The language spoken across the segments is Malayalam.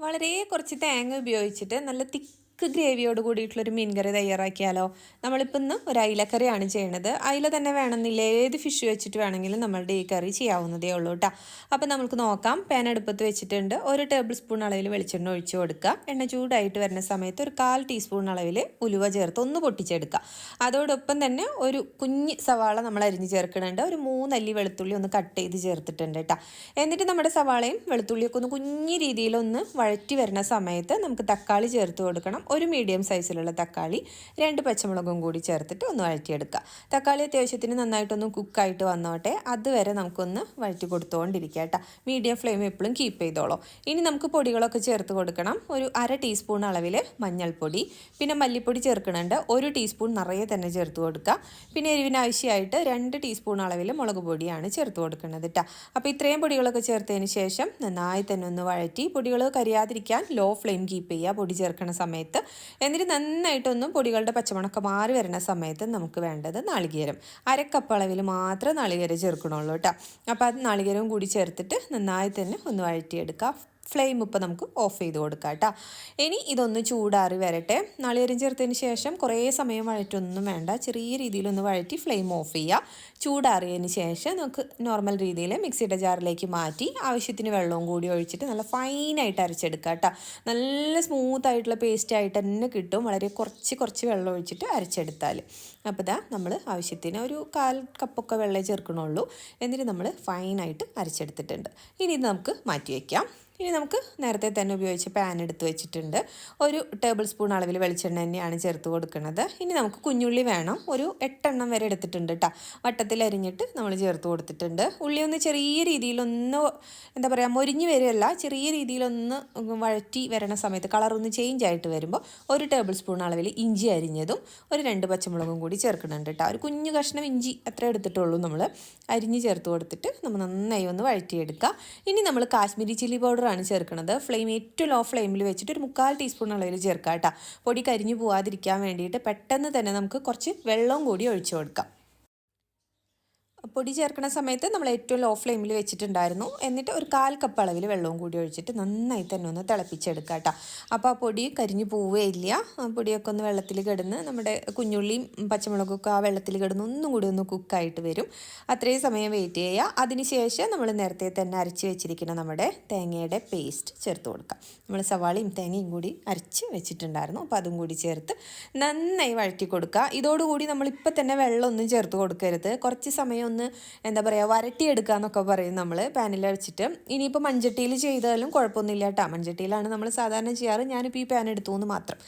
വളരെ കുറച്ച് തേങ്ങ ഉപയോഗിച്ചിട്ട് നല്ല തിക്ക് ഗ്രേവിയോട് കൂടിയിട്ടുള്ളൊരു മീൻകറി തയ്യാറാക്കിയാലോ? നമ്മളിപ്പോൾ ഇന്ന് ഒരു അയിലക്കറിയാണ് ചെയ്യണത്. അയില തന്നെ വേണമെന്നില്ല? ഏത് ഫിഷ് വെച്ചിട്ട് വേണമെങ്കിലും നമ്മളുടെ ഈ കറി ചെയ്യാവുന്നതേ ഉള്ളൂ കേട്ടോ അപ്പോൾ നമുക്ക് നോക്കാം. പാൻ അടുപ്പത്ത് വെച്ചിട്ടുണ്ട്. ഒരു ടേബിൾ സ്പൂൺ അളവിൽ വെളിച്ചെണ്ണ ഒഴിച്ച് കൊടുക്കുക. എണ്ണ ചൂടായിട്ട് വരുന്ന സമയത്ത് ഒരു കാൽ ടീസ്പൂൺ അളവിൽ ഉലുവ ചേർത്ത് ഒന്ന് പൊട്ടിച്ചെടുക്കുക. അതോടൊപ്പം തന്നെ ഒരു കുഞ്ഞ് സവാള നമ്മൾ അരിഞ്ഞ് ചേർക്കുന്നുണ്ട് ഒരു മൂന്നല്ലി വെളുത്തുള്ളി ഒന്ന് കട്ട് ചെയ്ത് ചേർത്തിട്ടുണ്ട് കേട്ടോ എന്നിട്ട് നമ്മുടെ സവാളയും വെളുത്തുള്ളിയൊക്കെ ഒന്ന് കുഞ്ഞ് രീതിയിലൊന്ന് വഴറ്റി വരുന്ന സമയത്ത് നമുക്ക് തക്കാളി ചേർത്ത് കൊടുക്കണം. ഒരു മീഡിയം സൈസിലുള്ള തക്കാളി രണ്ട് പച്ചമുളകും കൂടി ചേർത്തിട്ട് ഒന്ന് വഴറ്റിയെടുക്കുക. തക്കാളി അത്യാവശ്യത്തിന് നന്നായിട്ടൊന്ന് കുക്കായിട്ട് വന്നോട്ടെ. അതുവരെ നമുക്കൊന്ന് വഴറ്റി കൊടുത്തുകൊണ്ടിരിക്കുക കേട്ടോ. മീഡിയം ഫ്ലെയിം എപ്പോഴും കീപ്പ് ചെയ്തോളൂ. ഇനി നമുക്ക് പൊടികളൊക്കെ ചേർത്ത് കൊടുക്കണം. ഒരു അര ടീസ്പൂൺ അളവിൽ മഞ്ഞൾപ്പൊടി പിന്നെ മല്ലിപ്പൊടി ചേർക്കുന്നുണ്ട് ഒരു ടീസ്പൂൺ നിറയെ തന്നെ ചേർത്ത് കൊടുക്കുക. പിന്നെ എരിവിനാവശ്യമായിട്ട് രണ്ട് ടീസ്പൂൺ അളവിൽ മുളക് പൊടിയാണ് ചേർത്ത് കൊടുക്കുന്നത് കേട്ടോ. അപ്പോൾ ഇത്രയും പൊടികളൊക്കെ ചേർത്തതിന് ശേഷം നന്നായി തന്നെ ഒന്ന് വഴറ്റി പൊടികൾ കരിയാതിരിക്കാൻ ലോ ഫ്ലെയിം കീപ്പ് ചെയ്യുക. പൊടി ചേർക്കുന്ന സമയത്ത് എന്നിട്ട് നന്നായിട്ടൊന്നും പൊടികളുടെ പച്ചമണക്കം മാറി വരുന്ന സമയത്ത് നമുക്ക് വേണ്ടത് നാളികേരം. അരക്കപ്പ് അളവിൽ മാത്രം നാളികേരം ചേർക്കണുള്ളൂ കേട്ടോ. അപ്പോൾ അത് നാളികേരവും കൂടി ചേർത്തിട്ട് നന്നായി തന്നെ ഒന്ന് വഴറ്റിയെടുക്കുക ഫ്ലെയിം ഇപ്പോൾ നമുക്ക് ഓഫ് ചെയ്ത് കൊടുക്കാം കേട്ടോ. ഇനി ഇതൊന്ന് ചൂടാറി വരട്ടെ. നളിയരം ചേർത്തതിന് ശേഷം കുറേ സമയം വഴറ്റൊന്നും വേണ്ട. ചെറിയ രീതിയിലൊന്ന് വഴറ്റി ഫ്ലെയിം ഓഫ് ചെയ്യുക. ചൂടാറിയതിന് ശേഷം നമുക്ക് നോർമൽ രീതിയിൽ മിക്സിയുടെ ജാറിലേക്ക് മാറ്റി ആവശ്യത്തിന് വെള്ളവും കൂടി ഒഴിച്ചിട്ട് നല്ല ഫൈനായിട്ട് അരച്ചെടുക്കുക കേട്ടോ. നല്ല സ്മൂത്ത് ആയിട്ടുള്ള പേസ്റ്റ് ആയിട്ട് തന്നെ കിട്ടും. വളരെ കുറച്ച് കുറച്ച് വെള്ളം ഒഴിച്ചിട്ട് അരച്ചെടുത്താൽ. അപ്പോൾ ഇതാ നമ്മൾ ആവശ്യത്തിന് ഒരു കാൽ കപ്പൊക്കെ വെള്ളം ചേർക്കണുള്ളൂ. എന്നിട്ട് നമ്മൾ ഫൈനായിട്ട് അരച്ചെടുത്തിട്ടുണ്ട്. ഇനി ഇത് നമുക്ക് മാറ്റി വയ്ക്കാം. ഇനി നമുക്ക് നേരത്തെ തന്നെ ഉപയോഗിച്ച പാൻ എടുത്ത് വെച്ചിട്ടുണ്ട്. ഒരു ടേബിൾ സ്പൂൺ അളവിൽ വെളിച്ചെണ്ണ തന്നെയാണ് ചേർത്ത് കൊടുക്കുന്നത്. ഇനി നമുക്ക് കുഞ്ഞുള്ളി വേണം. ഒരു എട്ടെണ്ണം വരെ എടുത്തിട്ടുണ്ട് കേട്ടോ വട്ടത്തിൽ അരിഞ്ഞിട്ട് നമ്മൾ ചേർത്ത് കൊടുത്തിട്ടുണ്ട്. ഉള്ളി ഒന്ന് ചെറിയ രീതിയിലൊന്ന് എന്താ പറയുക മൊരിഞ്ഞ് വരികയല്ല ചെറിയ രീതിയിലൊന്ന് വഴറ്റി വരണ സമയത്ത് കളറൊന്ന് ചേഞ്ച് ആയിട്ട് വരുമ്പോൾ ഒരു ടേബിൾ സ്പൂൺ അളവിൽ ഇഞ്ചി അരിഞ്ഞതും ഒരു രണ്ട് പച്ചമുളകും കൂടി ചേർക്കുന്നുണ്ട് കേട്ടോ ഒരു കുഞ്ഞു കഷ്ണം ഇഞ്ചി അത്ര എടുത്തിട്ടുള്ളൂ നമ്മൾ. അരിഞ്ഞ് ചേർത്ത് കൊടുത്തിട്ട് നമ്മൾ നന്നായി ഒന്ന് വഴറ്റിയെടുക്കുക ഇനി നമ്മൾ കാശ്മീരി ചില്ലി പൗഡർ പൗഡറാണ് ചേർക്കുന്നത്. ഫ്ലെയിം ഏറ്റവും ലോ ഫ്ലെയിമിൽ വെച്ചിട്ട് ഒരു മുക്കാൽ ടീസ്പൂൺ അളവിൽ ചേർക്കാം കേട്ടോ പൊടി കരിഞ്ഞു പോവാതിരിക്കാൻ വേണ്ടിയിട്ട് പെട്ടെന്ന് തന്നെ നമുക്ക് കുറച്ച് വെള്ളം കൂടി ഒഴിച്ചു കൊടുക്കാം. പൊടി ചേർക്കുന്ന സമയത്ത് നമ്മൾ ഏറ്റവും ലോ ഫ്ലെയിമിൽ വെച്ചിട്ടുണ്ടായിരുന്നു. എന്നിട്ട് ഒരു കാൽ കപ്പ് അളവിൽ വെള്ളവും കൂടി ഒഴിച്ചിട്ട് നന്നായി തന്നെ ഒന്ന് തിളപ്പിച്ചെടുക്കുക കേട്ടോ അപ്പോൾ ആ പൊടി കരിഞ്ഞു പോവുകയില്ല പൊടിയൊക്കെ ഒന്ന് വെള്ളത്തിൽ കിടന്ന് നമ്മുടെ കുഞ്ഞുള്ളിയും പച്ചമുളകൊക്കെ ആ വെള്ളത്തിൽ കിടന്ന് ഒന്നും കൂടി ഒന്ന് കുക്കായിട്ട് വരും. അത്രയും സമയം വെയിറ്റ് ചെയ്യുക. അതിനുശേഷം നമ്മൾ നേരത്തെ തന്നെ അരച്ച് വെച്ചിരിക്കുന്ന നമ്മുടെ തേങ്ങയുടെ പേസ്റ്റ് ചേർത്ത് കൊടുക്കാം നമ്മൾ സവാളയും തേങ്ങയും കൂടി അരച്ച് വെച്ചിട്ടുണ്ടായിരുന്നു. അപ്പോൾ അതും കൂടി ചേർത്ത് നന്നായി വഴറ്റി കൊടുക്കുക. ഇതോടുകൂടി നമ്മളിപ്പോൾ തന്നെ വെള്ളമൊന്നും ചേർത്ത് കൊടുക്കരുത്. കുറച്ച് സമയം ഒന്ന് എന്താ പറയുക വരട്ടിയെടുക്കുക എന്നൊക്കെ പറയും നമ്മൾ പാനിൽ വെച്ചിട്ട് ഇനിയിപ്പോൾ മൺചട്ടിയിൽ ചെയ്താലും കുഴപ്പമൊന്നുമില്ല കേട്ടോ മൺചട്ടിയിലാണ് നമ്മൾ സാധാരണ ചെയ്യാറ്. ഞാനിപ്പോൾ ഈ പാൻ എടുത്തു എന്ന് മാത്രം.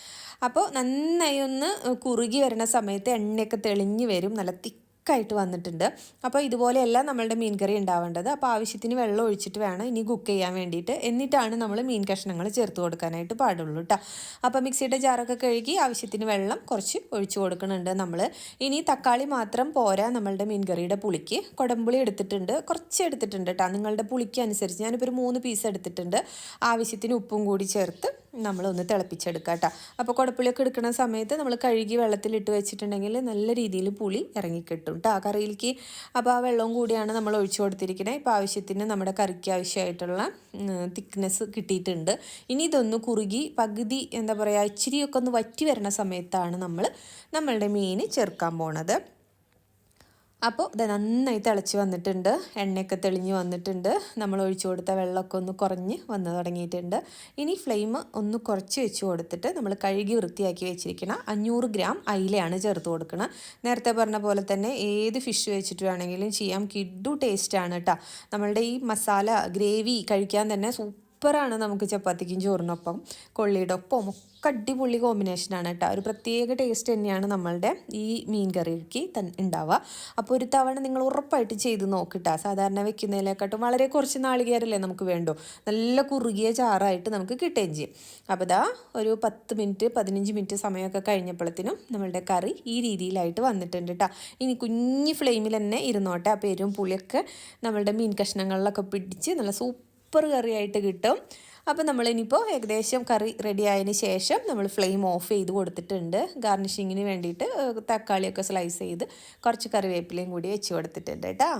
അപ്പോൾ നന്നായി ഒന്ന് കുറുകി വരുന്ന സമയത്ത് എണ്ണയൊക്കെ തെളിഞ്ഞ് വരും. നല്ല തിക്ക് തിക്കായിട്ട് വന്നിട്ടുണ്ട്. അപ്പോൾ ഇതുപോലെയല്ല നമ്മളുടെ മീൻ കറി ഉണ്ടാവേണ്ടത്. അപ്പോൾ ആവശ്യത്തിന് വെള്ളം ഒഴിച്ചിട്ട് വേണം ഇനി കുക്ക് ചെയ്യാൻ വേണ്ടിയിട്ട്. എന്നിട്ടാണ് നമ്മൾ മീൻ കഷ്ണങ്ങൾ ചേർത്ത് കൊടുക്കാനായിട്ട് പാടുള്ളൂ കേട്ടോ അപ്പോൾ മിക്സിയുടെ ജാറൊക്കെ കഴുകി ആവശ്യത്തിന് വെള്ളം കുറച്ച് ഒഴിച്ചു കൊടുക്കുന്നുണ്ട് നമ്മൾ. ഇനി തക്കാളി മാത്രം പോരാ നമ്മളുടെ മീൻ കറിയുടെ പുളിക്ക്. കുടംപുളി എടുത്തിട്ടുണ്ട്. കുറച്ച് എടുത്തിട്ടുണ്ട് കേട്ടോ നിങ്ങളുടെ പുളിക്ക് അനുസരിച്ച് ഞാനിപ്പോൾ ഒരു മൂന്ന് പീസ് എടുത്തിട്ടുണ്ട്. ആവശ്യത്തിന് ഉപ്പും കൂടി ചേർത്ത് നമ്മളൊന്ന് തിളപ്പിച്ചെടുക്കുക കേട്ടോ അപ്പോൾ കുടപ്പുളിയൊക്കെ എടുക്കുന്ന സമയത്ത് നമ്മൾ കഴുകി വെള്ളത്തിലിട്ട് വെച്ചിട്ടുണ്ടെങ്കിൽ നല്ല രീതിയിൽ പുളി ഇറങ്ങിക്കിട്ടും കേട്ടോ ആ കറിയിലേക്ക്. അപ്പോൾ ആ വെള്ളവും കൂടിയാണ് നമ്മൾ ഒഴിച്ചു കൊടുത്തിരിക്കുന്നത് ഇപ്പോൾ ആവശ്യത്തിന് നമ്മുടെ കറിക്ക് ആവശ്യമായിട്ടുള്ള തിക്നെസ് കിട്ടിയിട്ടുണ്ട്. ഇനി ഇതൊന്ന് കുറുകി പകുതി എന്താ പറയുക ഇച്ചിരിയൊക്കെ ഒന്ന് വറ്റി വരുന്ന സമയത്താണ് നമ്മൾ നമ്മളുടെ മീൻ ചേർക്കാൻ പോണത്. അപ്പോൾ ഇത് നന്നായി തിളച്ച് വന്നിട്ടുണ്ട്. എണ്ണയൊക്കെ തെളിഞ്ഞ് വന്നിട്ടുണ്ട്. നമ്മൾ ഒഴിച്ചു കൊടുത്ത വെള്ളമൊക്കെ ഒന്ന് കുറഞ്ഞ് വന്ന് തുടങ്ങിയിട്ടുണ്ട്. ഇനി ഫ്ലെയിം ഒന്ന് കുറച്ച് വെച്ച് കൊടുത്തിട്ട് നമ്മൾ കഴുകി വൃത്തിയാക്കി വെച്ചിരിക്കണം അഞ്ഞൂറ് ഗ്രാം അയിലയാണ് ചേർത്ത് കൊടുക്കണം. നേരത്തെ പറഞ്ഞ പോലെ തന്നെ ഏത് ഫിഷ് വെച്ചിട്ട് വേണമെങ്കിലും ചെയ്യാം. കിഡു ടേസ്റ്റാണ് കേട്ടോ നമ്മളുടെ ഈ മസാല ഗ്രേവി കഴിക്കാൻ തന്നെ സൂപ്പറാണ് നമുക്ക് ചപ്പാത്തിക്കും ചോറിനൊപ്പം. കൊള്ളിയുടെ ഒപ്പം ഒക്കെ അടിപൊളി കോമ്പിനേഷനാണ് കേട്ടോ. ഒരു പ്രത്യേക ടേസ്റ്റ് തന്നെയാണ് നമ്മളുടെ ഈ മീൻ കറിക്ക് തൻ ഉണ്ടാവുക. അപ്പോൾ ഒരു തവണ നിങ്ങൾ ഉറപ്പായിട്ട് ചെയ്ത് നോക്കിട്ടാ. സാധാരണ വെക്കുന്നതിലേക്കാട്ടും വളരെ കുറച്ച് നാളികേരല്ലേ നമുക്ക് വേണ്ടോ. നല്ല കുറുകിയ ചാറായിട്ട് നമുക്ക് കിട്ടുകയും ചെയ്യും. അപ്പോൾ ഇതാ ഒരു പത്ത് മിനിറ്റ് പതിനഞ്ച് മിനിറ്റ് സമയമൊക്കെ കഴിഞ്ഞപ്പോഴത്തേനും നമ്മളുടെ കറി ഈ രീതിയിലായിട്ട് വന്നിട്ടുണ്ട് കേട്ടോ. ഇനി കുഞ്ഞ് ഫ്ലെയിമിൽ തന്നെ ഇരുന്നോട്ടെ. അപ്പോൾ എരിവും പുളിയൊക്കെ നമ്മളുടെ മീൻ കഷ്ണങ്ങളിലൊക്കെ പിടിച്ച് നല്ല സൂപ്പർ കറിയായിട്ട് കിട്ടും. അപ്പോൾ നമ്മളിനിപ്പോൾ ഏകദേശം കറി റെഡി ആയതിന് ശേഷം നമ്മൾ ഫ്ലെയിം ഓഫ് ചെയ്ത് കൊടുത്തിട്ടുണ്ട്. ഗാർണിഷിങ്ങിന് വേണ്ടിയിട്ട് തക്കാളിയൊക്കെ സ്ലൈസ് ചെയ്ത് കുറച്ച് കറിവേപ്പിലയും കൂടി വെച്ച് കൊടുത്തിട്ടുണ്ട് കേട്ടോ.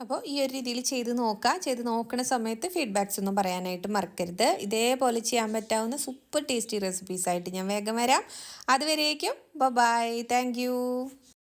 അപ്പോൾ ഈ ഒരു രീതിയിൽ ചെയ്ത് നോക്കുക ചെയ്ത് നോക്കുന്ന സമയത്ത് ഫീഡ്ബാക്സ് ഒന്നും പറയാനായിട്ട് മറക്കരുത്. ഇതേപോലെ ചെയ്യാൻ പറ്റാവുന്ന സൂപ്പർ ടേസ്റ്റി റെസിപ്പീസായിട്ട് ഞാൻ വേഗം വരാം. അതുവരേക്കും ബൈ താങ്ക്